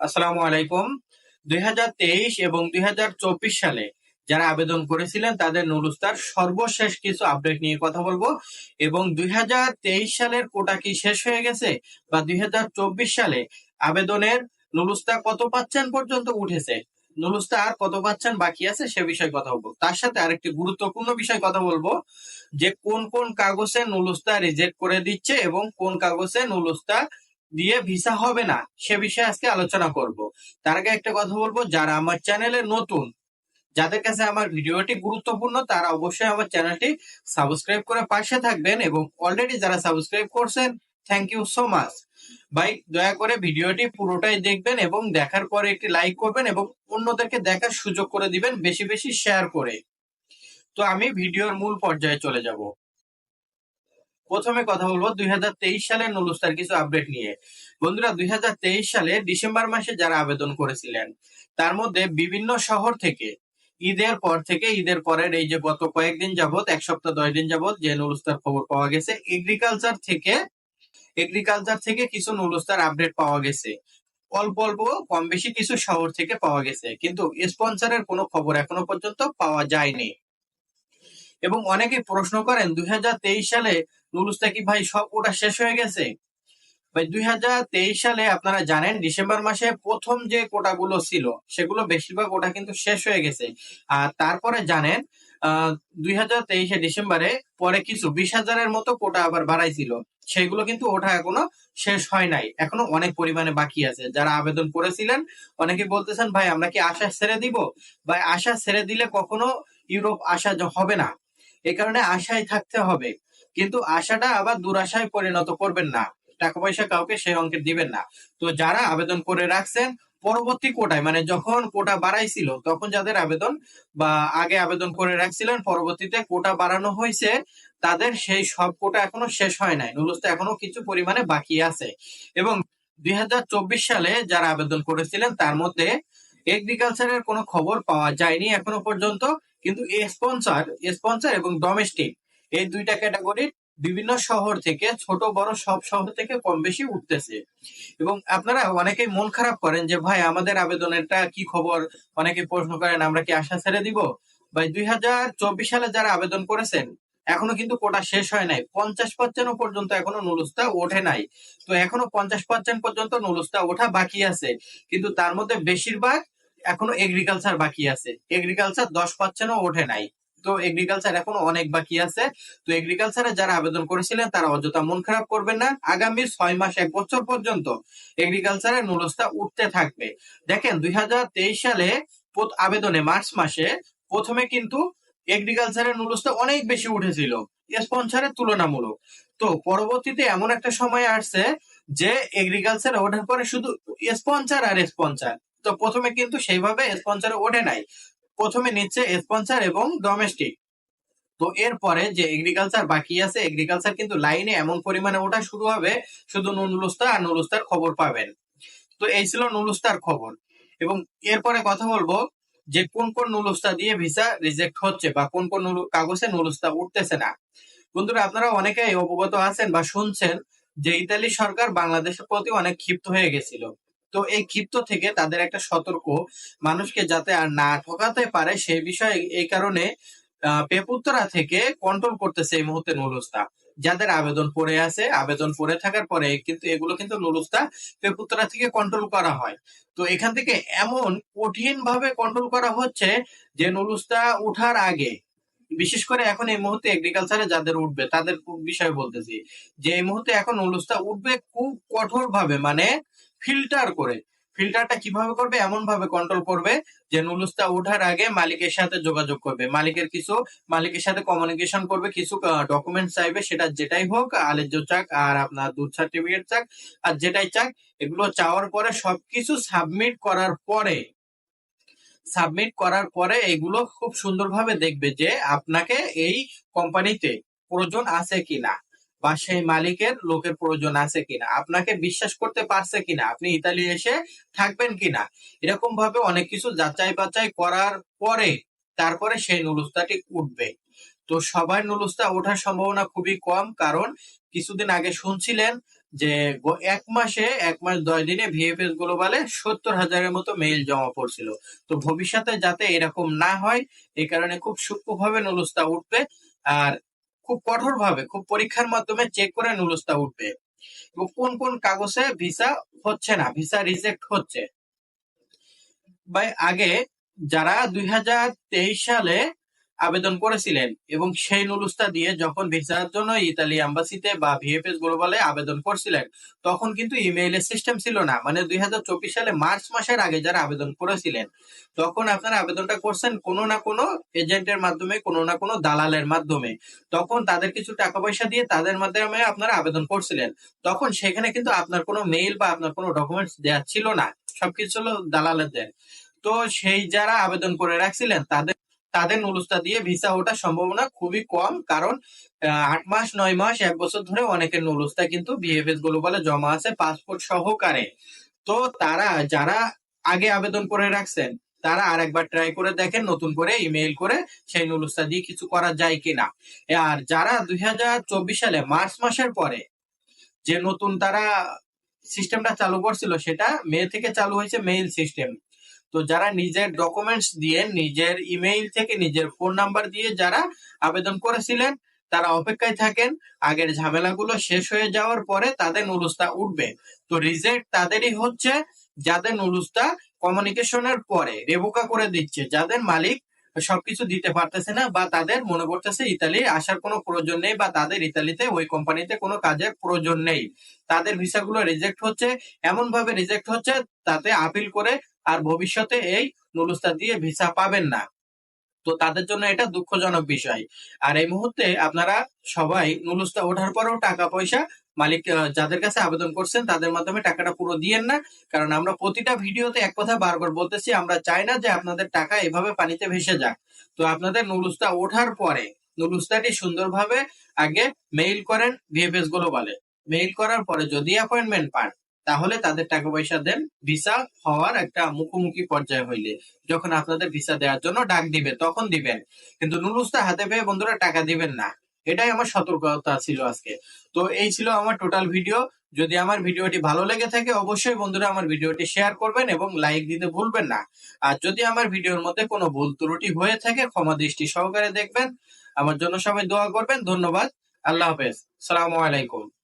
আসসালামু আলাইকুম। দুই এবং দুই সালে যারা আবেদন করেছিলেন, তাদের নুরুস্তার সর্বশেষ কিছু আপডেট নিয়ে কথা বলব। এবং দুই সালের কোটা কি শেষ হয়ে গেছে বা দুই সালে আবেদনের নুরুস্তা কত পাচ্ছেন পর্যন্ত উঠেছে? নুরুস্তা আর কত পাচ্ছেন বাকি আছে সে বিষয়ে কথা বলব। তার সাথে আরেকটি গুরুত্বপূর্ণ বিষয় কথা বলব, যে কোন কোন কাগজে নুলুস্তা রিজেক্ট করে দিচ্ছে এবং কোন কাগজে নুলুস্তা দিয়ে ভিসা হবে না, সে বিষয়ে আজকে আলোচনা করব। তার আগে একটা কথা বলব, যারা আমার চ্যানেলে নতুন, যাদের কাছে আমার ভিডিওটি গুরুত্বপূর্ণ, তারা অবশ্যই আমার চ্যানেলটি সাবস্ক্রাইব করে পাশে থাকবেন এবং অলরেডি যারা সাবস্ক্রাইব করছেন থ্যাংক ইউ সো মাচ ভাই, দয়া করে ভিডিওটি পুরোটাই দেখবেন এবং দেখার পরে একটি লাইক করবেন এবং অন্যদেরকে দেখার সুযোগ করে দিবেন, বেশি বেশি শেয়ার করে। তো আমি ভিডিওর মূল পর্যায়ে চলে যাব। প্রথমে কথা বলব দুই হাজার তেইশ সালের নুলুস্তার কিছু আপডেট নিয়ে। বন্ধুরা, দুই হাজার তেইশ সালে ডিসেম্বর মাসে যারা আবেদন করেছিলেন, তার মধ্যে বিভিন্ন শহর থেকে, ঈদের পর থেকে, ঈদের পরের এই যে গত কয়েকদিন যাবত এক সপ্তাহ দশ দিন যাবত যে নুলুস্তার খবর পাওয়া গেছে এগ্রিকালচার থেকে এগ্রিকালচার থেকে কিছু নুলুস্তার আপডেট পাওয়া গেছে। অল্প অল্প কম বেশি কিছু শহর থেকে পাওয়া গেছে, কিন্তু স্পন্সরের কোনো খবর এখনও পর্যন্ত পাওয়া যায়নি। এবং অনেকে প্রশ্ন করেন, দুই হাজার তেইশ সালে নুরুস্তা কি ভাই সব ওটা শেষ হয়ে গেছে? ভাই, দুই হাজার তেইশ সালে আপনারা জানেন ডিসেম্বর মাসে প্রথম যে কোটাগুলো ছিল, সেগুলো বেশিরভাগ ওটা কিন্তু শেষ হয়ে গেছে। আর তারপরে জানেন দুই হাজার তেইশে ডিসেম্বরে পরে কিছু বিশ হাজারের মতো কোটা আবার বাড়াইছিল। সেগুলো কিন্তু ওটা এখনও শেষ হয় নাই। এখনও অনেক পরিমাণে বাকি আছে। যারা আবেদন করেছিলেন, অনেকে বলতেছেন, ভাই, আমরা কি আশা ছেড়ে দিব? ভাই, আশা ছেড়ে দিলে কখনো ইউরোপ আসা হবে না। এ কারণে আশায় থাকতে হবে। কিন্তু আশাটা আবার দুরাশায় পরিণত করবেন না। টাকা পয়সা কাউকে সেই অঙ্কে দিবেন না। তো যারা আবেদন করে রাখছেন পরবর্তী কোটায় মানে যখন কোটা বাড়াইছিল, তখন যাদের আবেদন বা আগে আবেদন করে রাখছিলেন, পরবর্তীতে কোটা বাড়ানো হয়েছে, তাদের সেই সব কোটা এখনও শেষ হয় নাই। নুলুস্তা এখনও কিছু পরিমাণে বাকি আছে। এবং দুই হাজার চব্বিশ সালে যারা আবেদন করেছিলেন, তার মধ্যে এগ্রিকালচারের কোনো খবর পাওয়া যায়নি এখনও পর্যন্ত। কিন্তু স্পন্সর স্পন্সর এবং ডোমেস্টিক এই দুইটা ক্যাটাগরির বিভিন্ন শহর থেকে, ছোট, বড় সব শহর থেকে কম বেশি উঠতেছে। এবং আপনারা অনেকেই মন খারাপ করেন যে, ভাই, আমাদের আবেদনেরটা কি খবর? অনেকে প্রশ্ন করেন, আমরা কি আশা ছেড়ে দিব? ভাই, দুই হাজার চব্বিশ সালে যারা আবেদন করেছেন, এখনও কিন্তু কোটা শেষ হয় নাই। পঞ্চাশ পার্সেন্ট পর্যন্ত এখনও নুলুস্তা ওঠে নাই। তো এখনও পঞ্চাশ পার্সেন্ট পর্যন্ত নুলুস্তা ওঠা বাকি আছে। কিন্তু তার মধ্যে বেশিরভাগ এখনও এগ্রিকালচার বাকি আছে। এগ্রিকালচার দশ পার্সেন্টও ওঠে নাই। তো এগ্রিকালচার এখনও অনেক বাকি আছে। তো এগ্রিকালচারে যারা আবেদন করেছিলেন, তারা অযথা মন খারাপ করবেন না। আগামী ছয় মাস, এক বছর পর্যন্ত এগ্রিকালচারের নুলস্থা উঠতে থাকবে। দেখেন, দুই সালে আবেদনে মার্চ মাসে প্রথমে কিন্তু এগ্রিকালচারের নুলস্থা অনেক বেশি উঠেছিল স্পন্সারের তুলনামূলক। তো পরবর্তীতে এমন একটা সময় আসছে যে এগ্রিকালচার ওঠার পরে শুধু স্পন্সার আর স্পন্সার তো প্রথমে কিন্তু সেইভাবে স্পন্সার ওঠে নাই। প্রথমে নিচ্ছে স্পন্সার এবং ডোমেস্টিক তো এরপরে যে এগ্রিকালচার বাকি আছে এগ্রিকালচার কিন্তু লাইনে এমন পরিমাণে ওঠা শুরু হবে, শুধু নুলুস্তা আর নুলুস্তার খবর পাবেন। তো এই ছিল নুলুস্তার খবর। এবং এরপরে কথা বলব যে কোন কোন নুলুস্তা দিয়ে ভিসা রিজেক্ট হচ্ছে বা কোন কোন কাগজে নুলুস্তা উঠতেছে না। বন্ধুরা, আপনারা অনেকেই অবগত আছেন বা শুনছেন যে ইতালি সরকার বাংলাদেশের প্রতি অনেক ক্ষিপ্ত হয়ে গেছিল। তো এই ক্ষিপ্ত থেকে তাদের একটা সতর্ক মানুষকে যাতে আর না ঠকাতে পারে সেই বিষয়ে এই কারণে পেপুত্তরা থেকে কন্ট্রোল করতেছে এই মুহূর্তে নুলুস্তা। যাদের আবেদন পড়ে আছে, আবেদন পড়ে থাকার পরে কিন্তু এগুলো কিন্তু নুলুস্তা পেপুত্তরা থেকে কন্ট্রোল করা হয়। তো এখান থেকে এমন কঠিন ভাবে কন্ট্রোল করা হচ্ছে যে নুলুস্তা উঠার আগে, বিশেষ করে এখন এই মুহূর্তে এগ্রিকালচারে যাদের উঠবে, তাদের বিষয়ে বলতেছি যে এই মুহূর্তে এখন নুলুস্তা উঠবে খুব কঠোর ভাবে মানে ফিল্টার করে। ফিল্টারটা কীভাবে করবে? এমন ভাবে কন্ট্রোল করবে যে নুলুস্তা ওঠার আগে মালিকের সাথে যোগাযোগ করবে। মালিকের কিছু, মালিকের সাথে কমিউনিকেশন করবে, কিছু ডকুমেন্ট চাইবে, সেটা যেটাই হোক আলেজ্য চাক আর আপনার দুধ সার্টিফিকেট চাক, আর যেটাই চাক, এগুলো চাওয়ার পরে সবকিছু সাবমিট করার পরে সাবমিট করার পরে এগুলো খুব সুন্দরভাবে দেখবে যে আপনাকে এই কোম্পানিতে প্রয়োজন আছে কিনা। বা সেই মালিকের লোকের প্রয়োজন আছে কিনা? আপনাকে বিশ্বাস করতে পারছে কিনা? আপনি ইতালি এসে থাকবেন কিনা? এরকম ভাবে অনেক কিছু যাচাই বাচাই করার পরে তারপরে সেই নুলুস্তাটি উঠবে। তো সবার নুলুস্তা ওঠার সম্ভাবনা খুবই কম, কারণ কিছুদিন আগে শুনছিলেন যে এক মাসে, এক মাস দশ দিনে ভিএফএস গ্লোবালে সত্তর হাজারের মতো মেইল জমা পড়ছিল। তো ভবিষ্যতে যাতে এরকম না হয় এই কারণে খুব সূক্ষ্মভাবে নুলুস্তা উঠবে। আর খুব কঠোর ভাবে খুব পরীক্ষার মাধ্যমে চেক করে নুলুস্তা উঠবে। কোন কোন কাগজে ভিসা হচ্ছে না ভিসা রিজেক্ট হচ্ছে। ভাই, আগে যারা দুই হাজার তেইশ সালে আবেদন করেছিলেন এবং সেই নুলুস্তা দিয়ে যখন ভিসার জন্য ইতালি এম্বাসিতে বা ভিএফএস গ্লোবালে আবেদন করছিলেন, তখন কিন্তু ইমেইলের সিস্টেম ছিল না। মানে দুই সালে মার্চ মাসের আগে যারা আবেদন করেছিলেন, তখন আপনারা আবেদনটা করছেন কোনো না কোনো এজেন্টের মাধ্যমে, কোনো না কোনো দালালের মাধ্যমে। তখন তাদের কিছু টাকা পয়সা দিয়ে তাদের মাধ্যমে আপনারা আবেদন করছিলেন। তখন সেখানে কিন্তু আপনার কোনো মেইল বা আপনার কোনো ডকুমেন্টস দেওয়া ছিল না। সবকিছু হলো দালালের দেয় তো সেই যারা আবেদন করে রাখছিলেন, তাদের তাদের নুলুস্তা দিয়ে ভিসা ওঠার সম্ভাবনা খুবই কম, কারণ আট মাস, নয় মাস, এক বছর ধরে অনেকের নুলুস্তা কিন্তু বিএফএস গ্লোবালে জমা আছে পাসপোর্ট সহকারে। তো তারা, যারা আগে আবেদন করে রাখছেন, তারা আর একবার ট্রাই করে দেখেন, নতুন করে ইমেইল করে সেই নুলুস্তা দিয়ে কিছু করা যায় কিনা। আর যারা দুই হাজার চব্বিশ সালে মার্চ মাসের পরে যে নতুন তারা সিস্টেমটা চালু করছিল, সেটা মে থেকে চালু হয়েছে মেইল সিস্টেম তো যারা নিজের ডকুমেন্টস দিয়ে, নিজের ইমেইল থেকে নিজের ফোন নাম্বার দিয়ে যারা আবেদন করেছিলেন, তারা অপেক্ষায় থাকেন। আগের ঝামেলাগুলো শেষ হয়ে যাওয়ার পরে তাদের নুলুস্তা উঠবে। তো রিজেক্ট তাদেরই হচ্ছে যাদের নুলুস্তা কমিউনিকেশনের পরে রেবোকা করে দিচ্ছে, যাদের মালিক সবকিছু দিতে পারতেছে না বা তাদের মনে করতেছে ইতালি আসার কোনো প্রয়োজন নেই বা তাদের ইতালিতে, ওই কোম্পানিতে কোনো কাজের প্রয়োজন নেই। তাদের ভিসাগুলো রিজেক্ট হচ্ছে। এমন ভাবে রিজেক্ট হচ্ছে, তাতে আপিল করে আর ভবিষ্যতে এই নুলুস্তা দিয়ে ভিসা পাবেন না। তো তাদের জন্য এটা দুঃখজনক বিষয়। আর এই মুহূর্তে আপনারা সবাই নুলুস্তা ওঠার পরেও টাকা পয়সা মালিক যাদের কাছে আবেদন করছেন, তাদের মাধ্যমে টাকাটা পুরো দিয়েন না। কারণ আমরা প্রতিটা ভিডিওতে এক কথা বারবার বলতেছি, আমরা চাই না যে আপনাদের টাকা এভাবে পানিতে ভেসে যাক। তো আপনাদের নুলুস্তা ওঠার পরে, নুলুস্তাটি সুন্দরভাবে আগে মেইল করেন, ভিএফএস গ্লোবালে। মেইল করার পরে যদি অ্যাপয়েন্টমেন্ট পান তাহলে তাদের টাকা পয়সা দেন ভিসা হওয়ার একটা মুখোমুখি পর্যায়ে হইলে। যখন আপনাদের ভিসা দেওয়ার জন্য ডাক দিবে, তখন দিবেন। কিন্তু নুরুস্তা হাতে পেয়ে বন্ধুরা টাকা দিবেন না। এটাই আমার সতর্কতা ছিল আজকে। তো এই ছিল আমার টোটাল ভিডিও যদি আমার ভিডিওটি ভালো লেগে থাকে, অবশ্যই বন্ধুরা আমার ভিডিওটি শেয়ার করবেন এবং লাইক দিতে ভুলবেন না। আর যদি আমার ভিডিওর মধ্যে কোনো ভুল ত্রুটি হয়ে থাকে, ক্ষমা দৃষ্টি সহকারে দেখবেন। আমার জন্য সবাই দোয়া করবেন। ধন্যবাদ। আল্লাহ হাফেজ। সালামু আলাইকুম।